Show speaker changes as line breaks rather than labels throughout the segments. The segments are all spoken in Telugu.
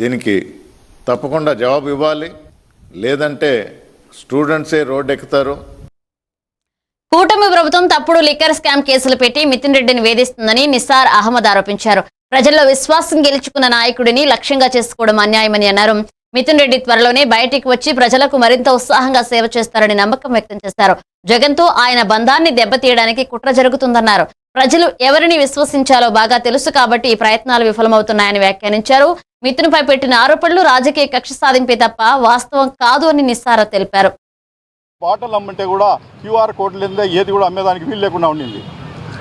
దీనికి తప్పకుండా జవాబు ఇవ్వాలి. లేదంటే స్టూడెంట్సే రోడ్డు ఎక్కుతారు
కూటమి ప్రభుత్వం తప్పుడు లిక్కర్ స్కామ్ కేసులు పెట్టి మితిన్ రెడ్డిని వేధిస్తుందని నిసార్ అహ్మద్ ఆరోపించారు. ప్రజల్లో విశ్వాసం గెలుచుకున్న నాయకుడిని లక్ష్యంగా చేసుకోవడం అన్యాయమని అన్నారు. మిథున్ రెడ్డి త్వరలోనే బయటికి వచ్చి ప్రజలకు మరింత ఉత్సాహంగా సేవ చేస్తారని నమ్మకం వ్యక్తం చేశారు. జగన్తో ఆయన బంధాన్ని దెబ్బతీయడానికి కుట్ర జరుగుతుందన్నారు. ప్రజలు ఎవరిని విశ్వసించాలో బాగా తెలుసు కాబట్టి ఈ ప్రయత్నాలు విఫలమవుతున్నాయని వ్యాఖ్యానించారు. మిథున్పై పెట్టిన ఆరోపణలు రాజకీయ కక్ష సాధింపే తప్ప వాస్తవం కాదు అని నిస్సారా తెలిపారు.
బాటలు అమ్మంటే కూడా క్యూఆర్ కోడ్ లేదా ఏది కూడా అమ్మేదానికి వీలు లేకుండా ఉండింది.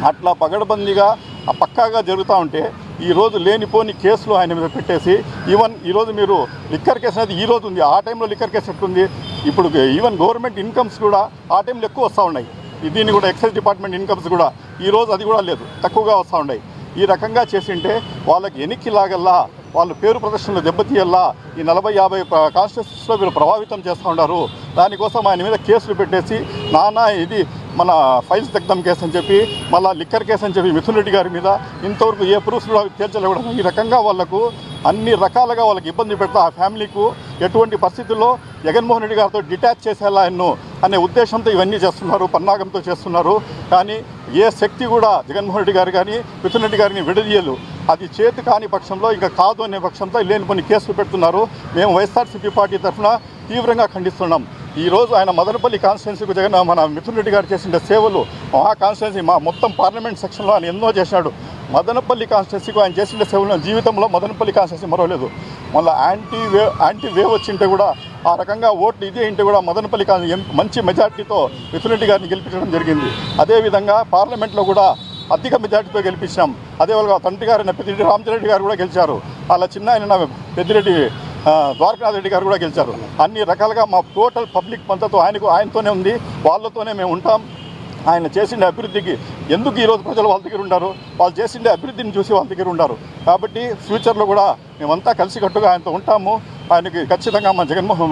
అట్లా పగడబందీగా ఆ పక్కాగా జరుగుతూ ఉంటే ఈ రోజు లేనిపోని కేసులు ఆయన మీద పెట్టేసి ఈవెన్ ఈరోజు మీరు లిక్కర్ కేసు అనేది ఈ రోజు ఉంది ఆ టైంలో లిక్కర్ కేసు ఎట్లుంది? ఇప్పుడు ఈవెన్ గవర్నమెంట్ ఇన్కమ్స్ కూడా ఆ టైంలో ఎక్కువ వస్తూ ఉన్నాయి. దీన్ని కూడా ఎక్సైజ్ డిపార్ట్మెంట్ ఇన్కమ్స్ కూడా ఈ రోజు అది కూడా లేదు తక్కువగా వస్తూ ఉన్నాయి. ఈ రకంగా చేసింటే వాళ్ళకి ఎనికి లాగల్లా వాళ్ళ పేరు ప్రదర్శనలు దెబ్బతీయల్లా ఈ నలభై యాభై కాన్స్టిట్యూన్సీస్లో వీళ్ళు ప్రభావితం చేస్తూ ఉన్నారు. దానికోసం ఆయన మీద కేసులు పెట్టేసి నానా ఇది మన ఫైల్స్ దగ్ధం కేసు అని చెప్పి మళ్ళీ లిక్కర్ కేసు అని చెప్పి మిథున్ రెడ్డి గారి మీద ఇంతవరకు ఏ ప్రూఫ్స్ కూడా తేల్చలేకూడదు ఈ రకంగా వాళ్ళకు అన్ని రకాలుగా వాళ్ళకి ఇబ్బంది పెడతా ఆ ఫ్యామిలీకు ఎటువంటి పరిస్థితుల్లో జగన్మోహన్ రెడ్డి గారితో డిటాచ్ చేసేలా ఎన్నో అనే ఉద్దేశంతో ఇవన్నీ చేస్తున్నారు పన్నాగంతో చేస్తున్నారు. కానీ ఏ శక్తి కూడా జగన్మోహన్ రెడ్డి గారు కానీ మిథున్ రెడ్డి గారిని విడదీయలు అది చేతి కాని పక్షంలో ఇంకా కాదు అనే పక్షంతో లేని కొన్ని కేసులు పెడుతున్నారు. మేము వైఎస్ఆర్సీపీ పార్టీ తరఫున తీవ్రంగా ఖండిస్తున్నాం. ఈరోజు ఆయన మదనపల్లి కాన్స్టిట్యున్సీకి జగన్ మన మిథున్ రెడ్డి గారు చేసిన సేవలు మా కాన్స్టిట్యున్సీ మా మొత్తం పార్లమెంట్ సెక్షన్లో ఆయన ఎన్నో చేశాడు. మదనపల్లి కాన్స్టిట్యున్సీకి ఆయన చేసిన సేవలు జీవితంలో మదనపల్లి కాన్స్టిట్యున్సీ మరవలేదు. మళ్ళీ యాంటీ వే యాంటీ వేవ్ వచ్చింటే కూడా ఆ రకంగా ఓట్లు ఇదే ఇంటే కూడా మదనపల్లి కాన్ మంచి మెజార్టీతో మిథున్రెడ్డి గారిని గెలిపించడం జరిగింది. అదేవిధంగా పార్లమెంట్లో కూడా అధిక మెజార్టీతో గెలిపించాం అదేవిధంగా తండ్రి గారు పెద్దిరెడ్డి రామచంద్రెడ్డి గారు కూడా గెలిచారు. అలా చిన్న ఆయన పెద్దిరెడ్డి ద్వారకనాథ్ రెడ్డి గారు కూడా గెలిచారు. అన్ని రకాలుగా మా టోటల్ పబ్లిక్ పంతతో ఆయనకు ఆయనతోనే ఉంది వాళ్ళతోనే మేము ఉంటాం. ఆయన చేసిన అభివృద్ధికి ఎందుకు ఈరోజు ప్రజలు వాళ్ళ దగ్గర ఉన్నారు వాళ్ళు చేసిన అభివృద్ధిని చూసి వాళ్ళ దగ్గర ఉన్నారు కాబట్టి ఫ్యూచర్లో కూడా మేమంతా కలిసికట్టుగా ఆయనతో ఉంటాము. ఆయనకి ఖచ్చితంగా మా జగన్మోహన్